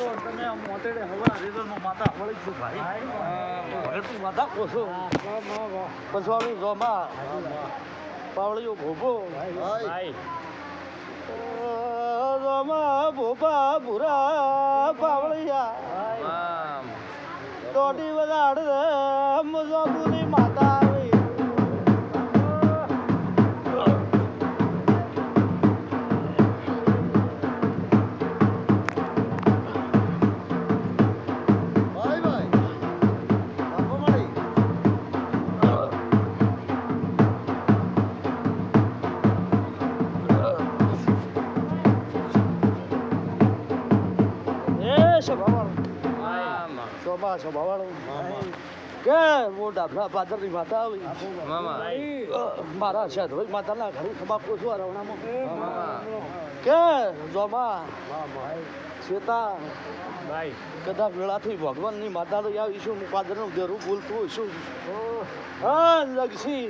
તો તમે હવા માતા હવળી છો ભાઈ. હવે તું માતા પછવાળું ભોપા ભૂરા પાવળિયા. દોઢી વધાડ મુજોબુની માતા. આમ. શોભા સભાવાળું કે હું ડાભરા પાદરની માતા આવી. મારા છે માતાના ઘરે ખબા પૂછવા રવણામાં. કે જોમા સીતા કદાચ વેળાથી ભગવાનની માતાનો આવીશું ઈશું પાદરનું દેરું બોલતું ઈશું હા લગસી.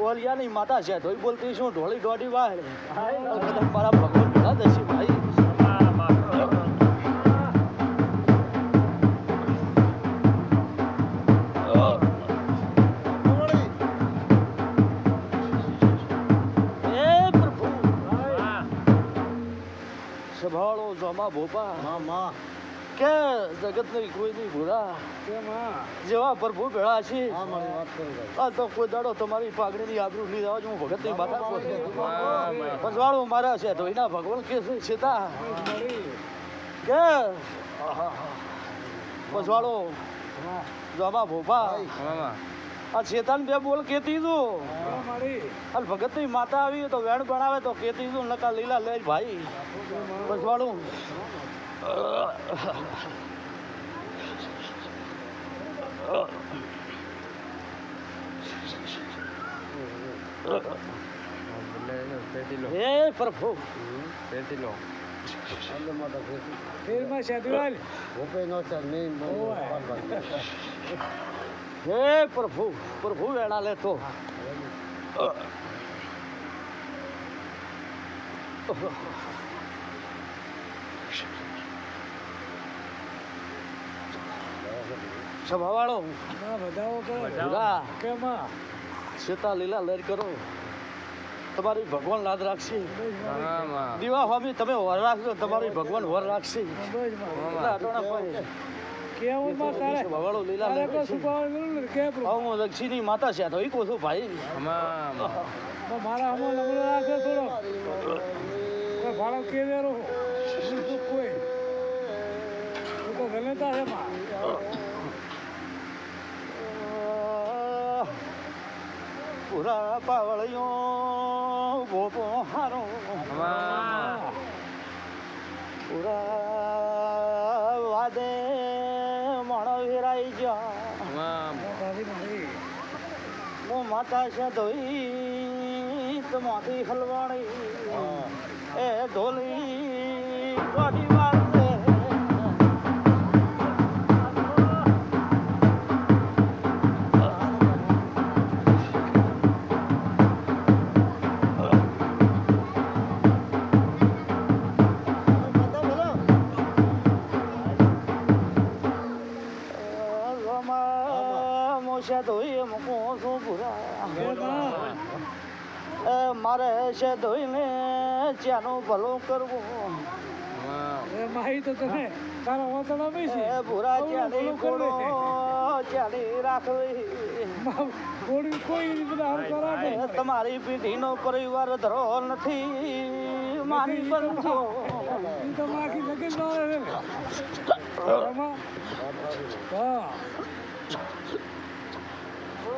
ઓલિયાની માતા છે ધોઈ બોલતી છું ઢોળી દોડી કદાચ મારા ભગવાન ભેળા દસી સંભાળો જમા ભોપા. મામા. કે જગતની નહીં ભૂલા જેવા પ્રભુ ભેળા છે હા મારી વાત કરો ભાઈ આ તો કોઈ દાડો તમારી પાઘડીની આબરૂ નહીં રહેવા હું ભગતની માતા પૂછું મામા. પંચવાળો મારા છે તો એના ભગવાન કે છે સીતા કે પંચવાળો જમા ભોપા. મામા આ ચેતન બે બોલ કેતી તું. હાલ ભગતની માતા આવી તો વેણ ભણાવે તો કેતી તું નકા લીલા લે ભાઈ. પછવાડું હે પ્રભુ. પેટીલો એટલે માતા ફેરથી ભોપે નો નહીં મને હે પ્રભુ પ્રભુ વેળા લેતો સભાવાળો. ભૂરા સીતા લીલા લહેર કરો. તમારી ભગવાન લાદ રાખશે. દીવા હોમી તમે વર રાખજો. તમારી ભગવાન વર રાખશે. હા, માતા છે તો. ઈ કહું છું ભાઈ મારા હમો લમડો રાખે થોડો. ભાડો કે દેરો બીજું કોઈ તો ગલેતા છે માં. પૂરા પાવળિયો ભોપો હારો. પૂરા વાદે મણો વિરાઈ જા મામા તારી મારી હું માતા છે ધોઈ તમારી હલવાણી એ ઢોલી દોઢી પૂરા એ મારે છે ધોઈને ચાનું ભલું કરવું. માહી તો તારા ભૂરા કોડો દે. રાખવી કોઈ બધા તમારી પીઢીનો પરિવાર ધરો નથી. મારી લગન ના હા હશે મારી. ઠાકેડો મામા મો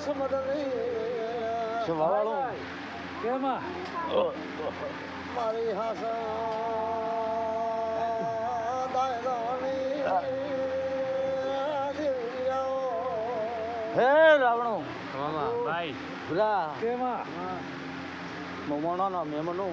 nasıl madalıyım? Şu var oğlum. Gelme. Mari Hasan Dayrani હે રાવણો ભાઈ ભૂરા કેમાં મહેમાનો ના મહેમાનો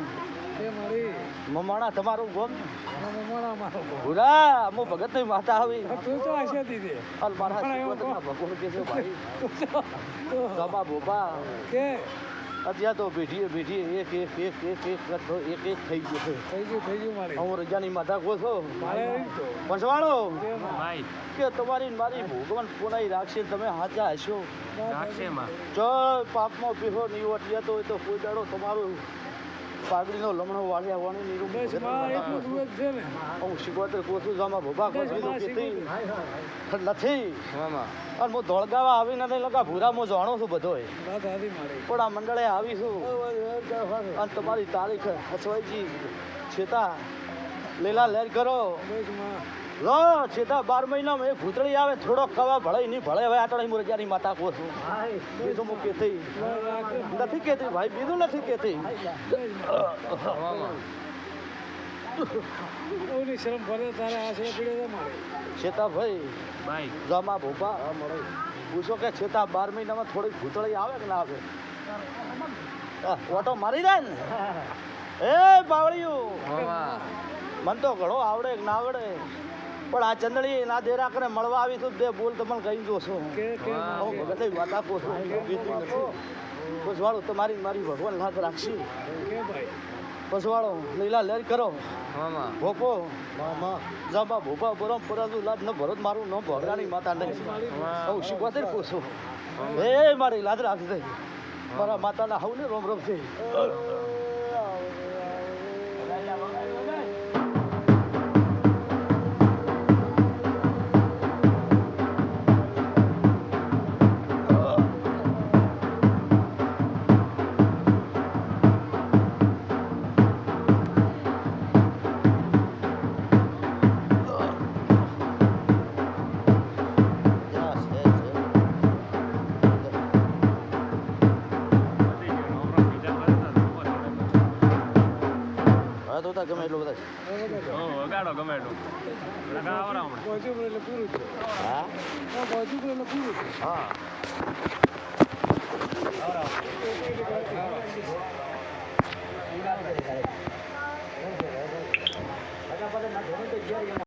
મમાણા તમારું ગોમ? અને મમણા મારો ભૂરા હું ભગતની માતા આવી. તું તો આશે દીધી હાલ મારા મમાણા એવું શીખવતના ભગવાન કે છે ભાઈ. તું તો તું બાબા બોબા. કે? અત્યારે તો બેઠીએ બેઠીએ એક એક એક એક એક એક એક થઈ ગયો છે. થઈ ગયું થઈ ગયું મારે. હું રજાની માતા કો છો. પંચવાળો કે તમારી મારી ભગવાન પુનાઈ રાખશે તમે હાચા હશો? રાખશે માં જો પાપમાં પીહો નહીં અટ્યા તો હોય તો કોઈ દાડો તમારું પાઘડીનો લમણો વાળ્યા વાણી નીરું બસમાં એટલું દૂર છે ને. હું શીખવાતર કોથું જામાં ભોભા કોથું માં કીધી નથી. મામા અને હું ધોળગાવા આવી નથી લગા ભૂરા હું જાણું છું મારી. પણ આ મંડળે આવીશું અને તમારી તારીખ હસવાઈજી છેતા લીલા લહેર કરો. બસમાં. લો છેતા બાર મહિનામાં એક ભૂતળી આવે થોડો કવા ભળે નહીં ભળે હવે આટણી મુરજાની માતા કો છું. બીજું હું કેતી નથી કેતી ભાઈ બીજું નથી કેતી મામા ઓની શરમ ભરે તારે આશરે પીડે છે મારે છેતા ભાઈ ભાઈ જમા ભોપા પૂછો કે છેતા બાર મહિનામાં થોડીક ભૂતળી આવે કે ના આવે? આ, ઓટો મારી જાય ને? એ બાવળિયું મન તો ઘણો આવડે કે ના આવડે. પણ આ ચંદડી ના દેરા કરે મળવા આવી છું બે બોલ તમને કહી દો છો. કે કે વાહ. હું ભગતે વાતા કહું છું. પછવાળો તમારી મારી ભગવાન લાત રાખશી. પછવાડો લીલા લહેર કરો. મામા. ભોપો. જાબા ભોપા બરમ પરાજુ લાજ ન ભરત મારું ન ભગરાની માતા નહીં. હું શીખવાતે પૂછું હે મારી લાજ રાખજે. મારા માતાના હવને રોમ રોમ છે. ગમે એટલું બધા વગાડો ગમે એટલું. હા? હા. પહોંચ્યું